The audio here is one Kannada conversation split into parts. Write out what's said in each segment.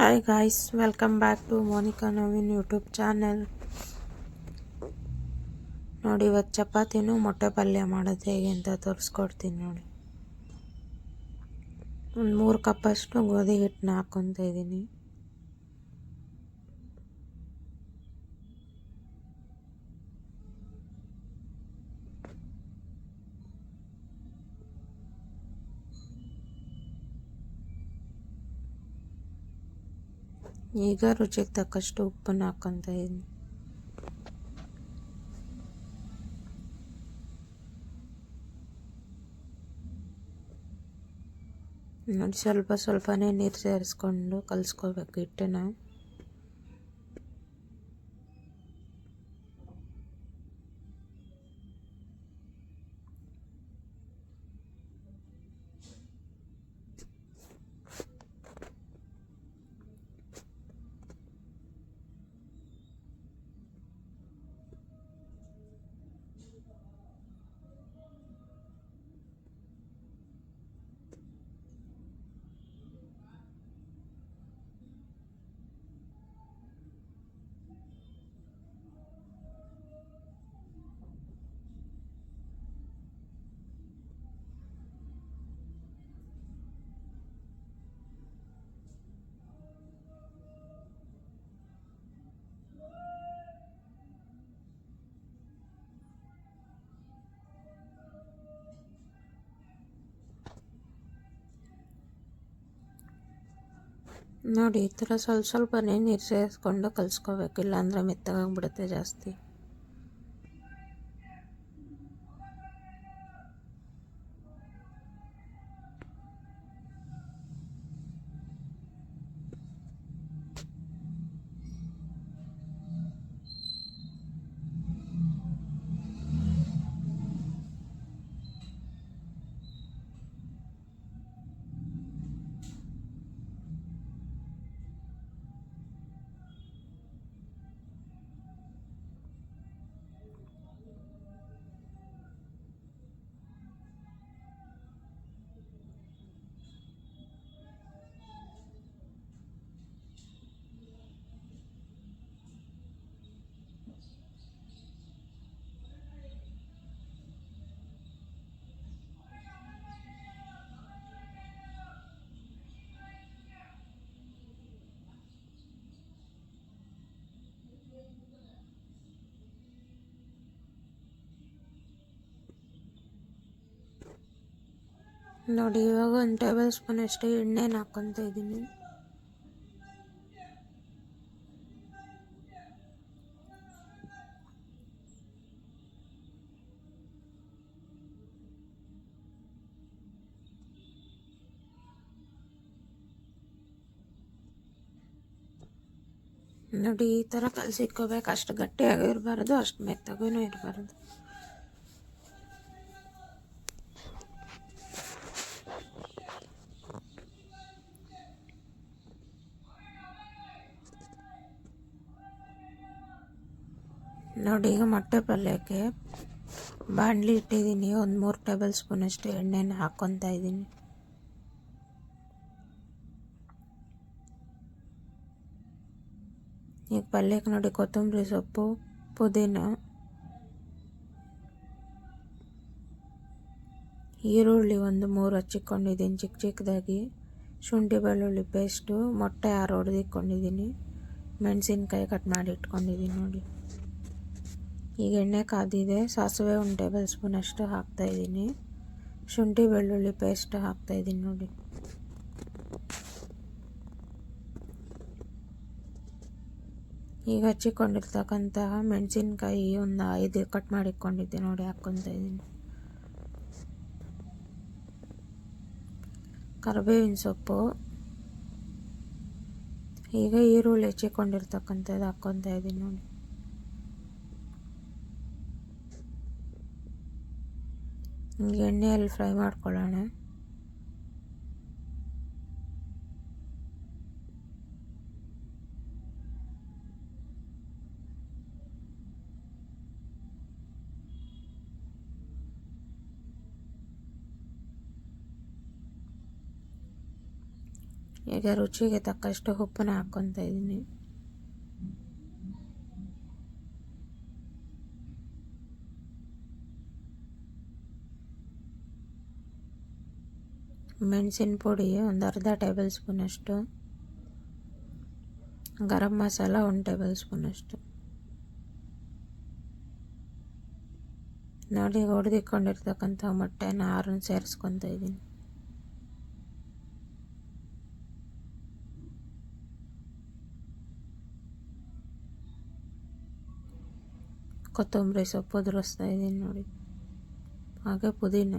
Hi guys welcome back to Monica Naveen YouTube channel ನೋಡಿ, ಇವತ್ತು ಚಪಾತಿನೂ ಮೊಟ್ಟೆ ಪಲ್ಯ ಮಾಡೋದು ಹೇಗೆ ಅಂತ ತೋರಿಸ್ಕೊಡ್ತೀನಿ ನೋಡಿ. ಒಂದು ಮೂರು ಕಪ್ಪಷ್ಟು ಗೋಧಿ ಹಿಟ್ಟನ್ನ ಹಾಕ್ಕೊತ ಇದ್ದೀನಿ. ಈಗ ರುಚಿಗೆ ತಕ್ಕಷ್ಟು ಉಪ್ಪನ್ನು ಹಾಕ್ಕೊತ ಇದ್ದೀನಿ. ನೋಡಿ ಸ್ವಲ್ಪ ಸ್ವಲ್ಪನೇ ನೀರು ಸೇರಿಸ್ಕೊಂಡು ಕಲಿಸ್ಕೋಬೇಕು ಹಿಟ್ಟನ್ನ. ನೋಡಿ ಈ ಥರ ಸ್ವಲ್ಪ ಸ್ವಲ್ಪನೇ ನೀರು ಸೇರಿಸ್ಕೊಂಡು ಕಲಿಸ್ಕೋಬೇಕು ಇಲ್ಲಾಂದರೆ ಮೆತ್ತಗಾಗಿಬಿಡುತ್ತೆ ಜಾಸ್ತಿ. ನೋಡಿ, ಇವಾಗ ಒಂದು ಟೇಬಲ್ ಸ್ಪೂನ್ ಅಷ್ಟು ಎಣ್ಣೆನ ಹಾಕೊತ ಇದ್ದೀನಿ. ನೋಡಿ, ಈ ಥರ ಕಲಸಿಕ್ಕೋಬೇಕು ಅಷ್ಟು ಗಟ್ಟಿಯಾಗೂ ಇರಬಾರ್ದು ಅಷ್ಟು ಮೆತ್ತಗೂ ಇರಬಾರ್ದು. ನೋಡಿ, ಈಗ ಮೊಟ್ಟೆ ಪಲ್ಯಕ್ಕೆ ಬಾಣಲಿ ಇಟ್ಟಿದ್ದೀನಿ. ಒಂದು ಮೂರು ಟೇಬಲ್ ಸ್ಪೂನಷ್ಟು ಎಣ್ಣೆನ ಹಾಕ್ಕೊತಾ ಇದ್ದೀನಿ. ಈಗ ಪಲ್ಯಕ್ಕೆ ನೋಡಿ, ಕೊತ್ತಂಬರಿ ಸೊಪ್ಪು, ಪುದೀನ, ಈರುಳ್ಳಿ ಒಂದು ಮೂರು ಹಚ್ಚಿಕೊಂಡಿದ್ದೀನಿ ಚಿಕ್ಕ ಚಿಕ್ಕದಾಗಿ. ಶುಂಠಿ, ಬೆಳ್ಳುಳ್ಳಿ ಪೇಸ್ಟು ಮೊಟ್ಟೆ ಆರು ಹೊಡೆದಿಕ್ಕೊಂಡಿದ್ದೀನಿ ಮೆಣಸಿನ್ಕಾಯಿ ಕಟ್ ಮಾಡಿ ಇಟ್ಕೊಂಡಿದ್ದೀನಿ ನೋಡಿ. ಈಗ ಎಣ್ಣೆ ಕಾದಿದೆ. ಸಾಸಿವೆ ಒಂದು ಟೇಬಲ್ ಸ್ಪೂನ್ ಅಷ್ಟು ಹಾಕ್ತಾಯಿದ್ದೀನಿ ಶುಂಠಿ, ಬೆಳ್ಳುಳ್ಳಿ ಪೇಸ್ಟ್ ಹಾಕ್ತಾಯಿದ್ದೀನಿ ನೋಡಿ. ಈಗ ಹಚ್ಚಿಕೊಂಡಿರ್ತಕ್ಕಂತಹ ಮೆಣಸಿನ್ಕಾಯಿ ಒಂದು ಐದು ಕಟ್ ಮಾಡಿಕೊಂಡಿದ್ದೆ ನೋಡಿ, ಹಾಕ್ಕೊತಾ ಇದ್ದೀನಿ. ಕರಿಬೇವಿನ ಸೊಪ್ಪು. ಈಗ ಈರುಳ್ಳಿ ಹೆಚ್ಚಿಕೊಂಡಿರ್ತಕ್ಕಂಥದ್ದು ಹಾಕ್ಕೊತಾ ಇದ್ದೀನಿ ನೋಡಿ. ಎಣ್ಣೆಯಲ್ಲಿ ಫ್ರೈ ಮಾಡ್ಕೊಳ್ಳೋಣ. ಈಗ ರುಚಿಗೆ ತಕ್ಕಷ್ಟು ಉಪ್ಪನ್ನ ಹಾಕ್ಕೊತಾ ಇದ್ದೀನಿ ಮೆಣಸಿನ ಪುಡಿ ಒಂದು ಅರ್ಧ ಟೇಬಲ್ ಸ್ಪೂನಷ್ಟು ಗರಂ ಮಸಾಲ ಒಂದು ಟೇಬಲ್ ಸ್ಪೂನಷ್ಟು ನೋಡಿ ಹೊಡೆದಿಕ್ಕೊಂಡಿರ್ತಕ್ಕಂಥ ಮೊಟ್ಟೆನ ಆರನ್ನು ಸೇರಿಸ್ಕೊತಾ ಇದ್ದೀನಿ. ಕೊತ್ತಂಬರಿ ಸೊಪ್ಪು ಉದುರಿಸ್ತಾ ಇದ್ದೀನಿ ನೋಡಿ. ಹಾಗೆ ಪುದೀನ.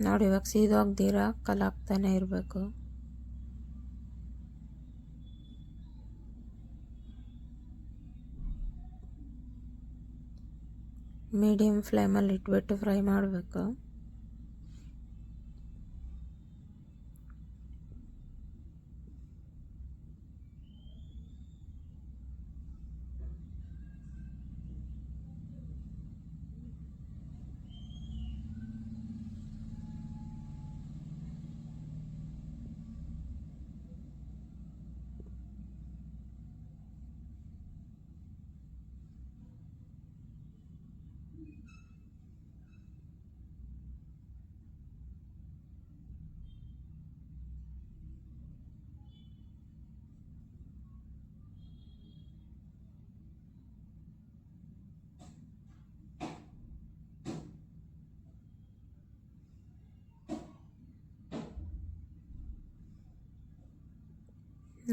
ನೋಡಿ ಇವಾಗ ಸೀದೋಗ್ದಿರ ಕಲಾಗ್ತಾನೆ ಇರಬೇಕು. ಮೀಡಿಯಮ್ ಫ್ಲೇಮಲ್ಲಿ ಇಟ್ಬಿಟ್ಟು ಫ್ರೈ ಮಾಡಬೇಕು.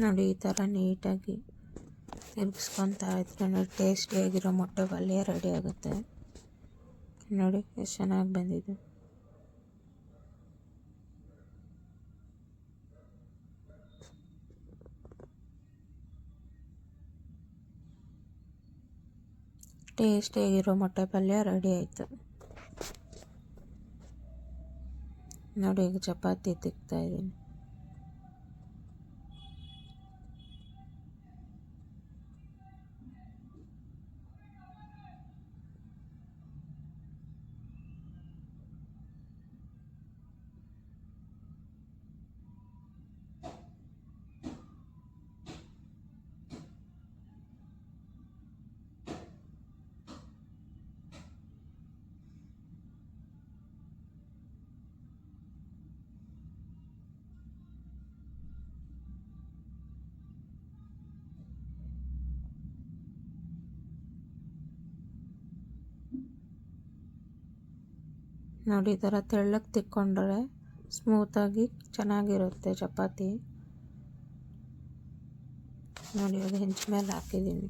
ನೋಡಿ, ಈ ಥರ ನೀಟಾಗಿ ತಿರುಗಿಸ್ಕೊತಾ ಇದ್ರೆ ನೋಡಿ ಟೇಸ್ಟಿಯಾಗಿರೋ ಮೊಟ್ಟೆ ಪಲ್ಯ ರೆಡಿ ಆಗುತ್ತೆ. ನೋಡಿ, ಎಷ್ಟು ಚೆನ್ನಾಗಿ ಬಂದಿದೆ. ಟೇಸ್ಟಿಯಾಗಿರೋ ಮೊಟ್ಟೆ ಪಲ್ಯ ರೆಡಿ ಆಯಿತು. ನೋಡಿ, ಈಗ ಚಪಾತಿ ತಿಕ್ತಾ ಇದ್ದೀನಿ. ನೋಡಿ ಈ ಥರ ತೆಳ್ಳಗೆ ತಿಕ್ಕೊಂಡ್ರೆ ಸ್ಮೂತಾಗಿ ಚೆನ್ನಾಗಿರುತ್ತೆ ಚಪಾತಿ. ನೋಡಿ ಅದು ಹೆಂಚು ಮೇಲೆ ಹಾಕಿದ್ದೀನಿ.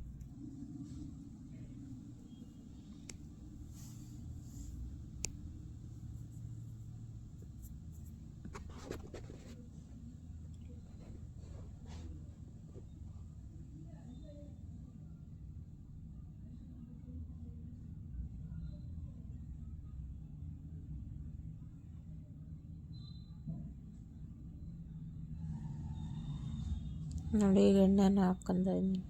ನೋಡಿ ಎಣ್ಣೆನ ಹಾಕೊಂಡಿದ್ದೀನಿ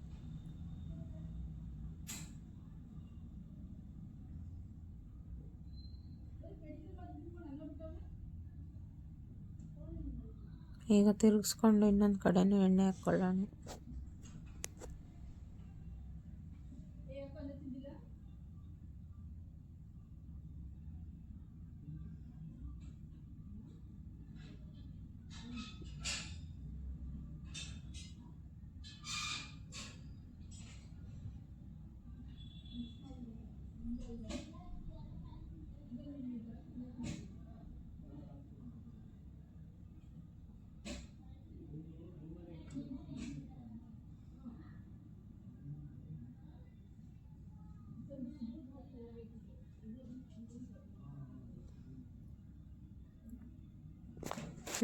ಈಗ ತಿರುಗಿಸ್ಕೊಂಡು ಇನ್ನೊಂದು ಕಡೆನೂ ಎಣ್ಣೆ ಹಾಕ್ಕೊಳ್ಳೋಣ.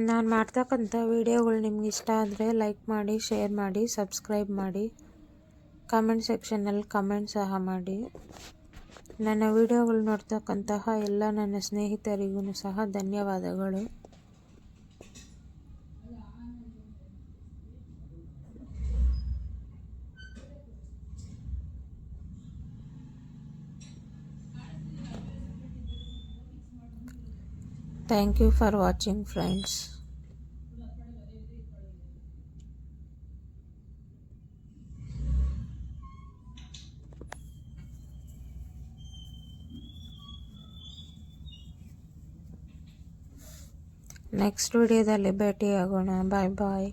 ನಾನು ಮಾಡ್ತಕ್ಕಂಥ ವೀಡಿಯೋಗಳು ನಿಮ್ಗೆ ಇಷ್ಟ ಆದರೆ ಲೈಕ್ ಮಾಡಿ ಶೇರ್ ಮಾಡಿ ಸಬ್ಸ್ಕ್ರೈಬ್ ಮಾಡಿ. ಕಮೆಂಟ್ ಸೆಕ್ಷನಲ್ಲಿ ಕಮೆಂಟ್ ಸಹ ಮಾಡಿ. ನನ್ನ ವಿಡಿಯೋಗಳು ನೋಡ್ತಕ್ಕಂತಹ ಎಲ್ಲ ನನ್ನ ಸ್ನೇಹಿತರಿಗೂ ಸಹ ಧನ್ಯವಾದಗಳು. Thank you for watching friends next ವಿಡಿಯೋದಲ್ಲಿ ಭೇಟಿಯಾಗೋಣ ಬಾಯ್ ಬಾಯ್